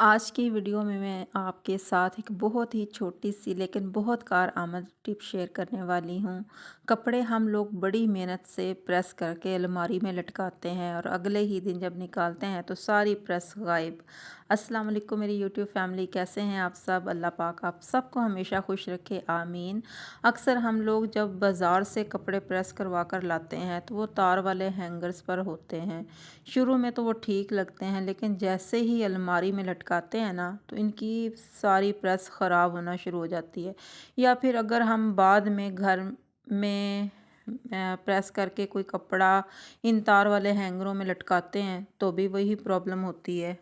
आज की वीडियो में मैं आपके साथ एक बहुत ही छोटी सी लेकिन बहुत कारआमद टिप शेयर करने वाली हूँ। कपड़े हम लोग बड़ी मेहनत से प्रेस करके अलमारी में लटकाते हैं और अगले ही दिन जब निकालते हैं तो सारी प्रेस गायब। अस्सलाम वालेकुम मेरी यूट्यूब फैमिली, कैसे हैं आप सब? अल्लाह पाक आप सबको हमेशा खुश रखे, आमीन। अक्सर हम लोग जब बाज़ार से कपड़े प्रेस करवा कर लाते हैं तो वो तार वाले हैंगर्स पर होते हैं। शुरू में तो वो ठीक लगते हैं, लेकिन जैसे ही अलमारी में लटकाते हैं ना तो इनकी सारी प्रेस ख़राब होना शुरू हो जाती है। या फिर अगर हम बाद में घर में प्रेस करके कोई कपड़ा इन तार वाले हैंगरों में लटकाते हैं तो भी वही प्रॉब्लम होती है।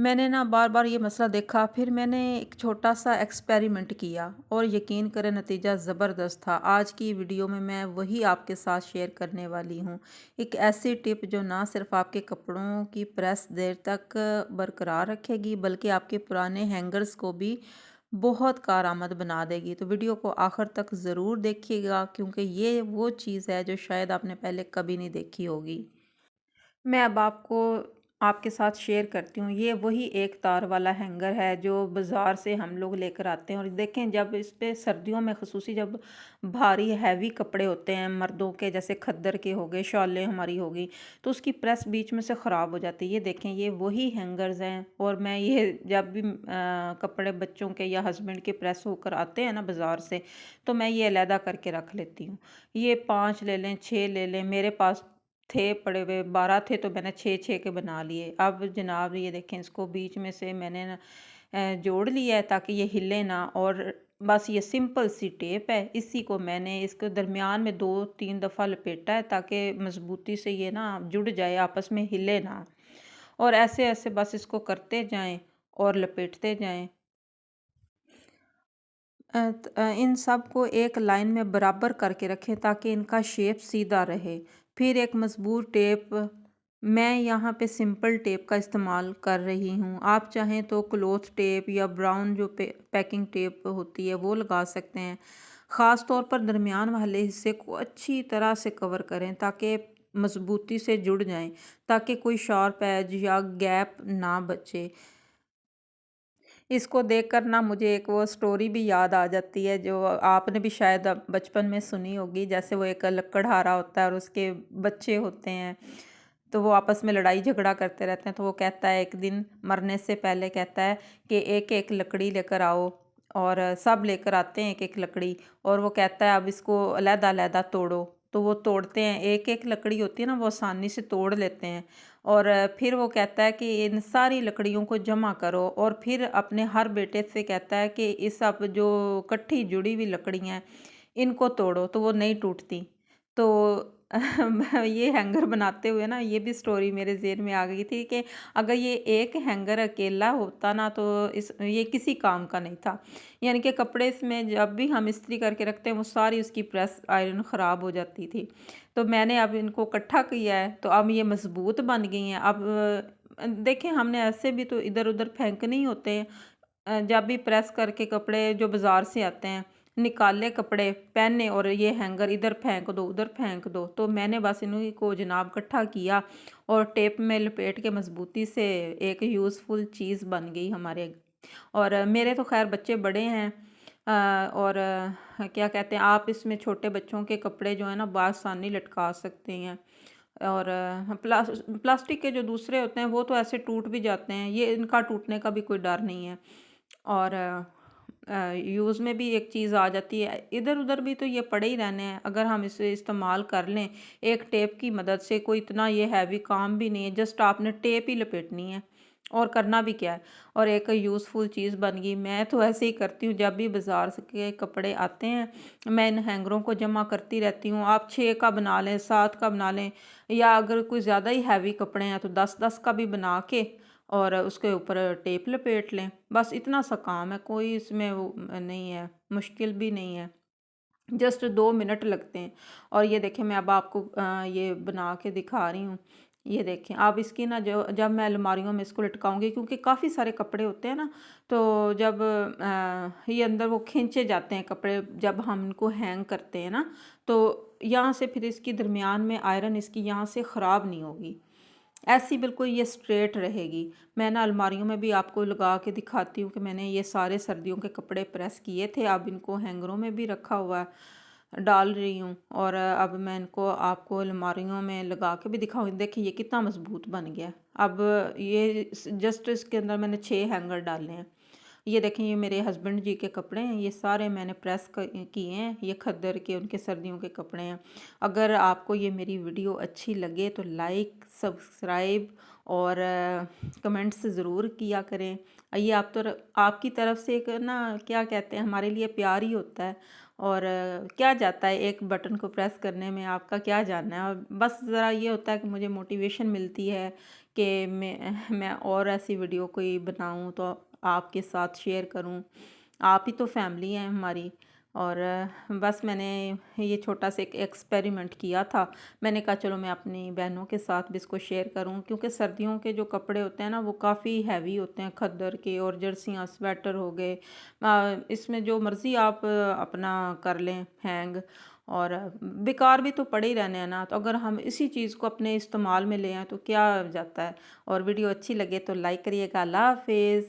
मैंने ना बार बार ये मसला देखा, फिर मैंने एक छोटा सा एक्सपेरिमेंट किया और यकीन करें नतीजा ज़बरदस्त था। आज की वीडियो में मैं वही आपके साथ शेयर करने वाली हूँ। एक ऐसी टिप जो ना सिर्फ़ आपके कपड़ों की प्रेस देर तक बरकरार रखेगी, बल्कि आपके पुराने हैंगर्स को भी बहुत कारआमद बना देगी। तो वीडियो को आखिर तक ज़रूर देखिएगा, क्योंकि ये वो चीज़ है जो शायद आपने पहले कभी नहीं देखी होगी। मैं अब आपको आपके साथ शेयर करती हूँ। ये वही एक तार वाला हैंगर है जो बाज़ार से हम लोग लेकर आते हैं और देखें जब इस पर सर्दियों में खसूसी जब भारी हैवी कपड़े होते हैं मर्दों के जैसे खद्दर के हो गए शॉलें हमारी होगी तो उसकी प्रेस बीच में से ख़राब हो जाती है। ये देखें ये वही हैंगर्स हैं और मैं ये जब भी आ, कपड़े बच्चों के या हस्बैंड के प्रेस होकर आते हैं ना बाज़ार से तो मैं ये अलहदा करके रख लेती हूँ। ये पाँच ले लें छः ले लें मेरे पास थे, पड़े हुए, बारह थे तो मैंने छः छः के बना लिए। अब जनाब, ये देखें, इसको बीच में से मैंने जोड़ लिया है ताकि ये हिले ना और बस ये सिंपल सी टेप है। इसी को मैंने इसके दरमियान में दो, तीन दफ़ा लपेटा है ताकि मज़बूती से ये ना जुड़ जाए, आपस में हिले ना। और ऐसे ऐसे बस इसको करते जाएँ और लपेटते जाएँ। इन सबको एक लाइन में बराबर करके रखें ताकि इनका शेप सीधा रहे। फिर एक मज़बूत टेप, मैं यहाँ पे सिंपल टेप का इस्तेमाल कर रही हूँ। आप चाहें तो क्लोथ टेप या ब्राउन जो पैकिंग टेप होती है, वो लगा सकते हैं। ख़ास तौर पर दरमियान वाले हिस्से को अच्छी तरह से कवर करें ताकि मज़बूती से जुड़ जाएँ, ताकि कोई शार्प एज या गैप ना बचे। इसको देख कर ना मुझे एक वो स्टोरी भी याद आ जाती है, जो आपने भी शायद बचपन में सुनी होगी, जैसे वो एक लकड़हारा होता है और उसके बच्चे होते हैं तो वो आपस में लड़ाई झगड़ा करते रहते हैं तो वो कहता है एक दिन मरने से पहले कहता है कि एक एक लकड़ी लेकर आओ और सब लेकर आते हैं एक एक लकड़ी और वो कहता है अब इसको अलहदा अलहदा तोड़ो। तो वो तोड़ते हैं। एक एक लकड़ी होती है ना, वो आसानी से तोड़ लेते हैं। और फिर वो कहता है कि इन सारी लकड़ियों को जमा करो और फिर अपने हर बेटे से कहता है कि इस अब जो कट्ठी जुड़ी हुई लकड़ियाँ हैं, इनको तोड़ो। तो वो नहीं टूटती। तो ये हैंगर बनाते हुए ना, ये भी स्टोरी मेरे जेहन में आ गई थी कि अगर ये एक हैंगर अकेला होता ना तो इस, ये किसी काम का नहीं था। यानी कि कपड़े इसमें जब भी हम इस्त्री करके रखते हैं, वो सारी उसकी प्रेस आयरन ख़राब हो जाती थी। तो मैंने अब इनको इकट्ठा किया है तो अब ये मज़बूत बन गई हैं। अब, देखें, हमने ऐसे भी तो इधर उधर फेंक नहीं होते हैं। जब भी प्रेस करके कपड़े जो बाज़ार से आते हैं निकाले कपड़े, पहने और ये हैंगर इधर फेंक दो, उधर फेंक दो। तो मैंने बस इन्हीं को जनाब इकट्ठा किया और टेप में लपेट के मज़बूती से एक यूज़फुल चीज़ बन गई हमारे। और मेरे तो खैर बच्चे बड़े हैं और क्या कहते हैं, आप इसमें छोटे बच्चों के कपड़े जो है ना, बासानी लटका सकते हैं। और प्लास, प्लास्टिक के जो दूसरे होते हैं, वो तो ऐसे टूट भी जाते हैं, ये इनका टूटने का भी कोई डर नहीं है। और यूज़ में भी एक चीज़ आ जाती है। इधर उधर भी तो ये पड़े ही रहने हैं। अगर हम इसे इस्तेमाल कर लें, एक टेप की मदद से कोई इतना ये हैवी काम भी नहीं है, जस्ट आपने टेप ही लपेटनी है और करना भी क्या है। और एक यूज़फुल चीज़ बन गई। मैं तो ऐसे ही करती हूँ, जब भी बाज़ार के कपड़े आते हैं, मैं इन हैंगरों को जमा करती रहती हूँ। आप छः का बना लें, सात का बना लें, या अगर कोई ज़्यादा ही हैवी कपड़े हैं तो दस दस का भी बना के और उसके ऊपर टेप लपेट लें। बस इतना सा काम है कोई इसमें वो नहीं है मुश्किल भी नहीं है। जस्ट दो मिनट लगते हैं। और ये देखें मैं अब आपको ये बना के दिखा रही हूँ। ये देखें आप इसकी ना जो जब मैं अलमारियों में इसको लटकाऊँगी क्योंकि काफ़ी सारे कपड़े होते हैं ना तो जब आ, ये अंदर वो खींचे जाते हैं कपड़े जब हम इनको हैंग करते हैं ना तो यहाँ से फिर इसकी दरमियान में आयरन इसकी यहाँ से ख़राब नहीं होगी। ऐसी बिल्कुल ये स्ट्रेट रहेगी। मैं ना अलमारियों में भी आपको लगा के दिखाती हूँ कि मैंने ये सारे सर्दियों के कपड़े प्रेस किए थे। अब इनको हैंगरों में भी रखा हुआ डाल रही हूँ और अब मैं इनको आपको अलमारियों में लगा के भी दिखाऊँ। देखिए, ये कितना मज़बूत बन गया। अब ये जस्ट इसके अंदर मैंने छः हैंगर डाले हैं। ये देखें, ये मेरे हस्बैंड जी के कपड़े हैं, ये सारे मैंने प्रेस किए हैं, ये खद्दर के, उनके सर्दियों के कपड़े हैं। अगर आपको ये मेरी वीडियो अच्छी लगे तो लाइक सब्सक्राइब और कमेंट्स ज़रूर किया करें। ये आप तो आपकी तरफ़ से एक ना, क्या कहते हैं, हमारे लिए प्यार ही होता है और क्या जाता है एक बटन को प्रेस करने में? आपका क्या जानना है? और बस ज़रा ये होता है कि मुझे मोटिवेशन मिलती है कि मैं मैं और ऐसी वीडियो कोई बनाऊँ तो आपके साथ शेयर करूँ। आप ही तो फैमिली हैं हमारी। और, बस मैंने ये छोटा सा एक एक्सपेरिमेंट किया था। मैंने कहा, चलो मैं अपनी बहनों के साथ भी इसको शेयर करूँ। क्योंकि सर्दियों के जो कपड़े होते हैं ना, वो काफ़ी हैवी होते हैं, खद्दर के और जर्सियाँ स्वेटर हो गए। इसमें जो मर्ज़ी आप अपना कर लें हैंग और, बेकार भी तो पड़े ही रहने हैं ना। तो अगर हम इसी चीज़ को अपने इस्तेमाल में ले आएँ तो क्या जाता है? और वीडियो अच्छी लगे तो लाइक करिएगा। अल्लाह हाफिज़।